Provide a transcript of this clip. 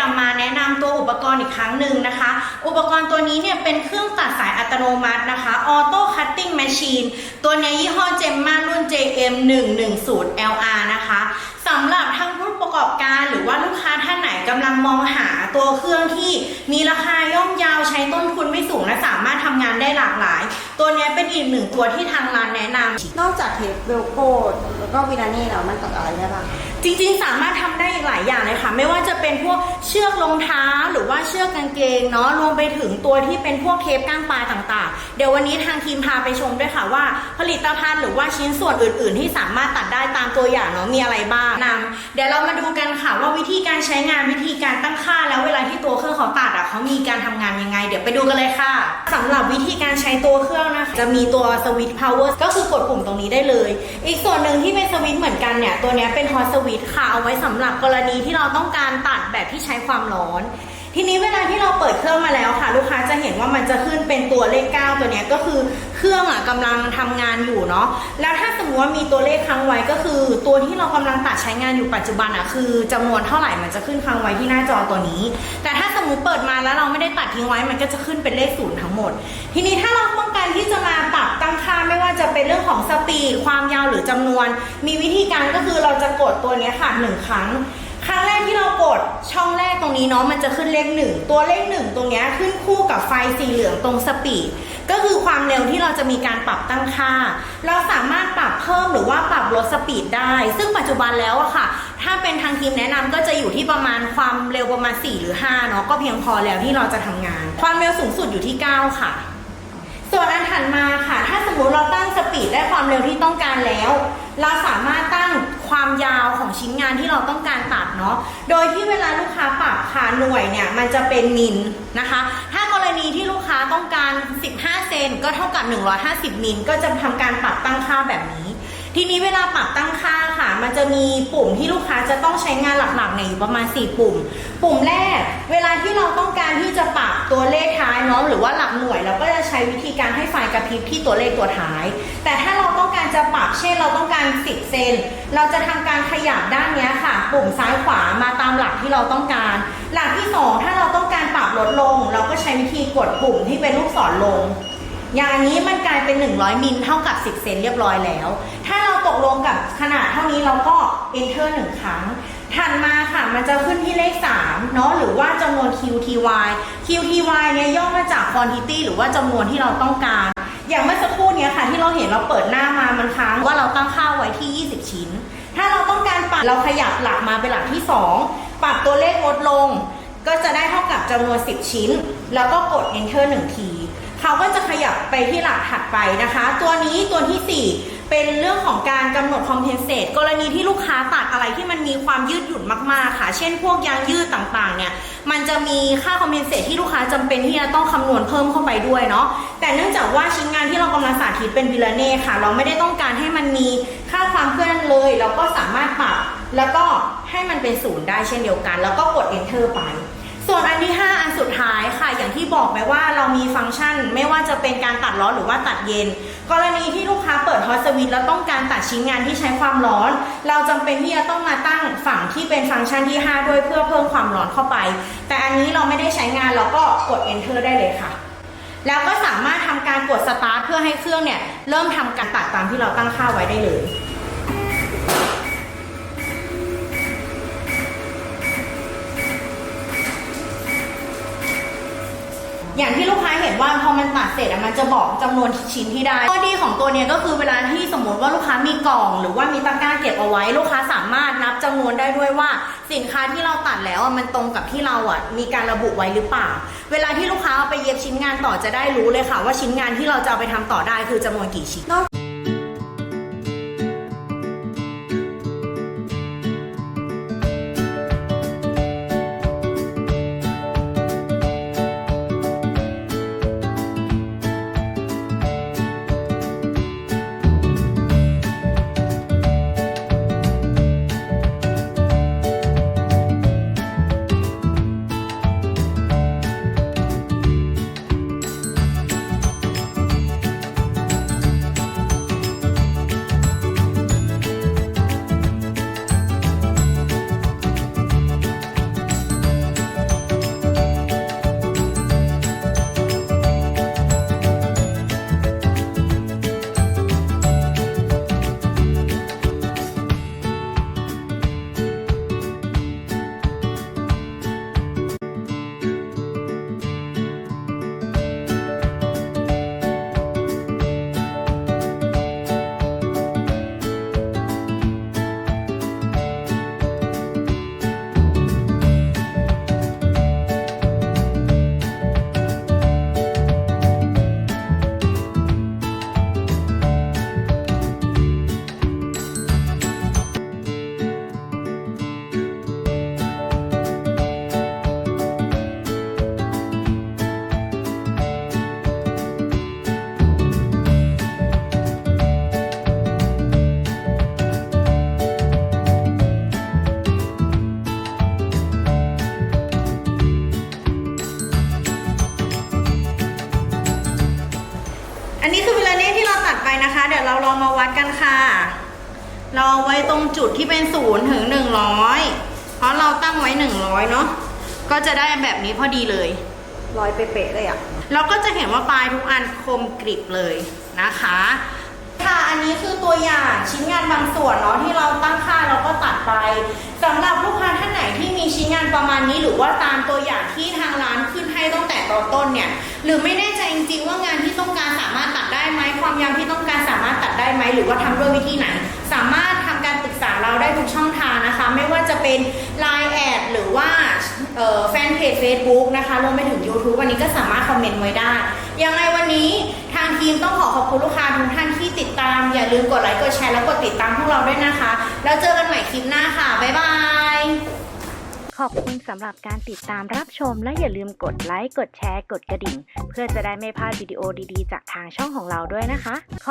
กลับมาแนะนำตัวอุปกรณ์อีกครั้งหนึ่งนะคะ อุปกรณ์ตัวนี้เนี่ยเป็นเครื่องตัดสายอัตโนมัตินะคะ Auto Cutting Machine ตัวนี้ยี่ห้อเจมมารุ่น JM 110 LR นะคะสำหรับทั้งผู้ประกอบการหรือว่าลูกค้าท่านไหนกำลังมองหาตัวเครื่องที่มีราคาย่อมเยาวใช้ต้นทุนไม่สูงและสามารถทำงาน ได้หลากหลาย ตัวเนี้ยเป็นอีกหนึ่งตัวที่ทางร้านแนะนำนอกจากเทปเวลโก้แล้วก็วินานี่แล้วมันตัดอะไรได้บ้างจริงๆ สามารถทำได้อีกหลายอย่างเลยค่ะ ไม่ว่าจะเป็นพวกเชือกรองเท้าหรือว่าเชือกกางเกงเนาะรวมไปถึงตัวที่เป็นพวกเทปก้างปลายต่างๆ เดี๋ยววันนี้ทางทีมพาไปชมด้วยค่ะว่า ผลิตภัณฑ์หรือว่าชิ้นส่วนอื่น ๆ ที่สามารถตัดได้ตามตัวอย่างเนาะมีอะไรบ้างนำเดี๋ยวเรามาดูกันค่ะว่าวิธีการใช้งานวิธีการตั้งค่าแล้วเวลาที่ตัว เขามีการทำงานยังไง เดี๋ยวไปดูกันเลยค่ะสำหรับวิธีการใช้ตัวเครื่องนะคะจะมีตัวสวิตช์พาวเวอร์ก็คือกดปุ่มตรงนี้ได้เลย อีกส่วนหนึ่งที่เป็นสวิตช์เหมือนกันเนี่ย ตัวนี้เป็นฮอตสวิตช์ค่ะ เอาไว้สำหรับกรณีที่เราต้องการตัดแบบที่ใช้ความร้อนทีนี้เวลาที่เราเปิดเครื่องมาแล้วค่ะ ลูกค้าจะเห็นว่ามันจะขึ้นเป็นตัวเลข 9 ตัวนี้ก็คือ เครื่องอะกำลังทำงานอยู่เนาะแล้วถ้าสมมติว่ามีตัวเลขค้างไว้ก็คือ ตัวที่เรากำลังตัดใช้งานอยู่ปัจจุบันอะคือจำนวนเท่าไหร่มันจะขึ้นค้างไว้ที่หน้าจอตัวนี้ แต่ถ้าสมมติเปิดมาแล้วเราไม่ได้ตัดทิ้งไว้มันก็จะขึ้นเป็นเลขศูนย์ทั้งหมด ทีนี้ถ้าเราต้องการที่จะมาปรับตั้งค่าไม่ว่าจะเป็นเรื่องของสปีดความยาวหรือจำนวน มีวิธีการก็คือเราจะกดตัวเนี้ยค่ะหนึ่งครั้ง ครั้งแรกที่เรากดช่องแรกตรงนี้เนาะมันจะขึ้นเลขหนึ่งตัวเลขหนึ่งตรงนี้ขึ้นคู่กับไฟสีเหลืองตรงสปีดก็คือความเร็วที่เราจะมีการปรับตั้งค่า เราสามารถปรับเพิ่มหรือว่าปรับลดสปีดได้ ซึ่งปัจจุบันแล้วอะค่ะ ถ้าเป็นทางทีมแนะนำก็จะอยู่ที่ประมาณความเร็วประมาณ 4 หรือ5เนาะก็เพียงพอแล้วที่เราจะทำงาน ความเร็วสูงสุดอยู่ที่ 9 ค่ะ ส่วนอันถัดมาค่ะ ถ้าสมมติเราตั้งสปีดได้ความเร็วที่ต้องการแล้ว เราสามารถตั้ง ความยาวของชิ้นงานที่เราต้องการตัดเนาะ โดยที่เวลาลูกค้าปรับค่ะหน่วยเนี่ยมันจะเป็นมิลนะคะ ถ้ากรณีที่ลูกค้าต้องการ 15 เซนก็เท่ากับ 150 มิลก็จะทำการปรับตั้งค่าแบบนี้ทีนี้เวลาปรับตั้งค่าค่ะ มันจะมีปุ่มที่ลูกค้าจะต้องใช้งานหลักๆเนี่ยอยู่ประมาณ 4 ปุ่ม ปุ่มแรก เวลาที่เราต้องการที่จะปรับตัวเลขท้ายเนาะหรือว่าหลักหน่วยเราก็จะใช้วิธีการให้ไฟกระพริบที่ตัวเลขตัวท้าย แต่ถ้าเราต้องการจะปรับเช่นเราต้องการ 10 เซนเราจะทำการขยับด้านนี้ค่ะ ปุ่มซ้ายขวามาตามหลักที่เราต้องการ หลักที่สองถ้าเราต้องการปรับลดลง เราก็ใช้วิธีกดปุ่มที่เป็นลูกศรลง อย่างอันนี้มันกลายเป็น 100มิลเท่ากับ 10 เซนเรียบร้อยแล้ว ถ้าเราตกลงกับขนาดเท่านี้เราก็ enter หนึ่งครั้ง ถัดมาค่ะ มันจะขึ้นที่เลข 3 เนาะหรือว่าจำนวน QTY QTY เนี่ยย่อมาจาก quantity หรือว่าจำนวนที่เราต้องการ อย่างเมื่อสักครู่เนี้ยค่ะ ที่เราเห็นเราเปิดหน้ามามันค้างว่าเราตั้งค่าไว้ที่ 20 ชิ้น ถ้าเราต้องการปรับเราขยับหลักมาเป็นหลักที่ 2 ปรับตัวเลขลดลง ก็จะได้เท่ากับจำนวน 10 ชิ้น แล้วก็กด enter 1 ที เขาก็จะขยับไปที่หลักถัดไปนะคะ ตัวนี้ตัวที่ 4 เป็นเรื่องของการกำหนด compensate กรณีที่ลูกค้าตัดอะไรที่มันมีความยืดหยุ่นมาก ๆ ค่ะ เช่นพวกยางยืดต่างๆ เนี่ยมันจะมีค่า compensate ที่ลูกค้าจำเป็นที่จะต้องคำนวณเพิ่มเข้าไปด้วยเนาะแต่เนื่องจากว่าชิ้นงานที่เรากำลังสาธิตเป็นบิลเน่ค่ะ เราไม่ได้ต้องการให้มันมีค่าความเคลื่อนเลยเราก็สามารถปรับแล้วก็ให้มันเป็นศูนย์ได้เช่นเดียวกัน แล้วก็กด enter ไป ส่วนอันที่ 5 อันสุดท้ายค่ะ อย่างที่บอกไปว่าเรามีฟังก์ชันไม่ว่าจะเป็นการตัดร้อนหรือว่าตัดเย็น กรณีที่ลูกค้าเปิดฮอตสวิตแล้วต้องการตัดชิ้นงานที่ใช้ความร้อน เราจำเป็นที่จะต้องมาตั้งฝั่งที่เป็นฟังก์ชันที่ 5 ด้วยเพื่อเพิ่มความร้อนเข้าไป แต่อันนี้เราไม่ได้ใช้งานเราก็กด enter ได้เลยค่ะ แล้วก็สามารถทำการกด start เพื่อให้เครื่องเนี่ยเริ่มทำการตัดตามที่เราตั้งค่าไว้ได้เลย อย่างที่ลูกค้าเห็นว่าพอมันตัดเสร็จอะมันจะบอกจำนวนชิ้นที่ได้ข้อดีของตัวเนี้ยก็คือเวลาที่สมมติว่าลูกค้ามีกล่อง หรือว่ามีตะกร้าเก็บเอาไว้ ลูกค้าสามารถนับจำนวนได้ด้วยว่า สินค้าที่เราตัดแล้วอะมันตรงกับที่เราอะมีการระบุไว้หรือเปล่า เวลาที่ลูกค้าเอาไปเย็บชิ้นงานต่อจะได้รู้เลยค่ะ ว่าชิ้นงานที่เราจะเอาไปทำต่อได้คือจำนวนกี่ชิ้น วเราลองมาวัดกันค่ะ เราเอาไว้ตรงจุดที่เป็นศูนย์ถึงหนึ่งร้อยเพราะเราตั้งไว้หนึ่งร้อยเนาะก็จะได้แบบนี้พอดีเลยร้อยเป๊ะๆเลยอะเราก็จะเห็นว่าปลายทุกอันคมกริบเลยนะคะค่ะอันนี้คือตัวอย่างชิ้นงานบางส่วนเนาะที่เราตั้งค่าเราก็ตัดไปสำหรับลูกค้าท่านไหนที่มีชิ้นงานประมาณนี้ หรือว่าตามตัวอย่างที่ทางร้านขึ้นให้ตั้งแต่ตอนต้นเนี่ยหรือไม่แน่ใจจริงๆว่างานที่ต้องการสามารถตัดได้ไหมความยาวที่ต้องการสามารถตัด ได้ไหมหรือว่าทำด้วยวิธีไหน สามารถทำการปรึกษาเราได้ทุกช่องทางนะคะ ไม่ว่าจะเป็น Line แอดหรือว่าแฟนเพจ Facebook นะคะรวมไปถึง YouTube วันนี้ก็สามารถคอมเมนต์ไว้ได้ ยังไงวันนี้ทางทีมต้องขอขอบคุณลูกค้าทุกท่านที่ติดตาม อย่าลืมกดไลค์กดแชร์และกดติดตามพวกเราด้วยนะคะ แล้วเจอกันใหม่คลิปหน้าค่ะ บ๊ายบายขอบคุณสำหรับการติดตามรับชมและอย่าลืมกดไลค์ กดแชร์ กดกระดิ่ง เพื่อจะได้ไม่พลาดวิดีโอดีๆ จากทางช่องของเราด้วยนะคะขอบ